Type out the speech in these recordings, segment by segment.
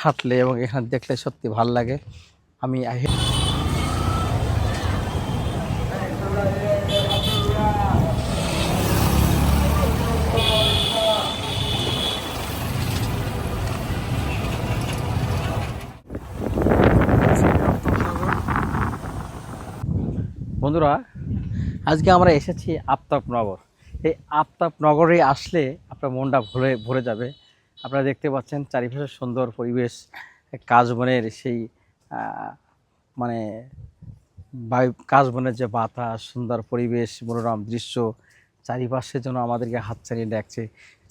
হাঁটলে এবং এখানে দেখলে সত্যি ভালো লাগে। আমি বন্ধুরা, আজকে আমরা এসেছি আফতাবনগর। এই আফতাবনগরে আসলে আপনার মনটা ভরে ভরে যাবে। আপনারা দেখতে পাচ্ছেন চারিপাশে সুন্দর পরিবেশ, কাশবনের সেই মানে বায়ু, কাশবনের যে বাতাস, সুন্দর পরিবেশ, মনোরম দৃশ্য, চারিপাশে যেন আমাদেরকে হাত চালিয়ে ডাকছে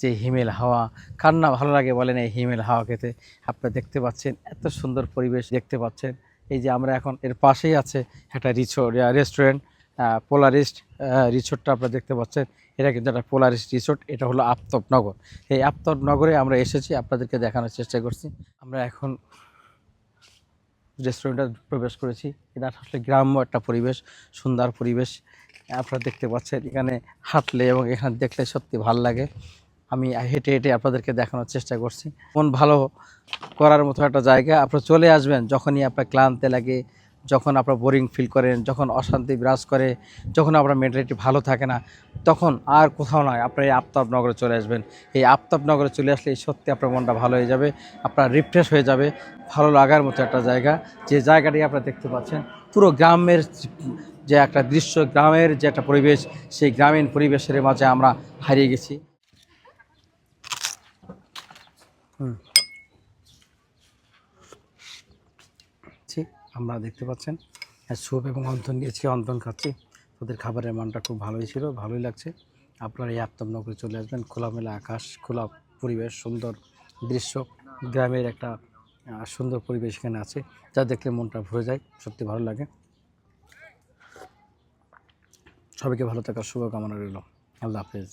যে হিমেল হাওয়া। কার না ভালো লাগে বলেন এই হিমেল হাওয়া খেতে? আপনারা দেখতে পাচ্ছেন এত সুন্দর পরিবেশ দেখতে পাচ্ছেন। এই যে আমরা এখন এর পাশেই আছে একটা রিচো রেস্টুরেন্ট। পোলারিস্ট রিসোর্টটা আপনারা দেখতে পাচ্ছেন। এটা কিন্তু একটা পোলারিস্ট রিসোর্ট এটা হলো আফতাবনগর এই আফতাবনগরে আমরা এসেছি, আপনাদেরকে দেখানোর চেষ্টা করছি। আমরা এখন রেস্টুরেন্টে প্রবেশ করেছি। এটা আসলে গ্রাম্য একটা পরিবেশ, সুন্দর পরিবেশ। আপনারা দেখতে পাচ্ছেন, এখানে হাঁটলে এবং এখানে দেখলে সত্যি ভালো লাগে। আমি হেঁটে হেঁটে আপনাদেরকে দেখানোর চেষ্টা করছি। মন ভালো করার মতো একটা জায়গা। আপনারা চলে আসবেন, যখনই আপনার ক্লান্তি লাগে যখন আপনার বোরিং ফিল করেন যখন অশান্তি বিরাজ করে যখন আপনার মেন্টালিটি ভালো থাকে না তখন আর কোথাও নয় আপনার এই আফতাবনগরে চলে আসবেন। এই আফতাবনগরে চলে আসলে এই সত্যি আপনার মনটা ভালো হয়ে যাবে আপনার রিফ্রেশ হয়ে যাবে ভালো লাগার মতো একটা জায়গা। যে জায়গাটি আপনারা দেখতে পাচ্ছেন পুরো গ্রামের যে একটা দৃশ্য গ্রামের যে একটা পরিবেশ সেই গ্রামীণ পরিবেশের মাঝে আমরা হারিয়ে গেছি। হুম। ছি, আমরা দেখতে পাচ্ছেন। আর স্যুপ এবং অন্তন নিয়েছি অন্তন খাচ্ছি। ওদের খাবারের মানটা খুব ভালোই ছিল, ভালোই লাগছে। আপনারা এই আফতাবনগরে চলে আসবেন। খোলামেলা আকাশ, খোলা পরিবেশ, সুন্দর দৃশ্য। গ্রামের একটা সুন্দর পরিবেশ এখানে আছে, যা দেখলে মনটা ভরে যায়। সত্যি ভালো লাগে। সবাইকে ভালো থাকার শুভকামনা রইল। আল্লাহ হাফেজ।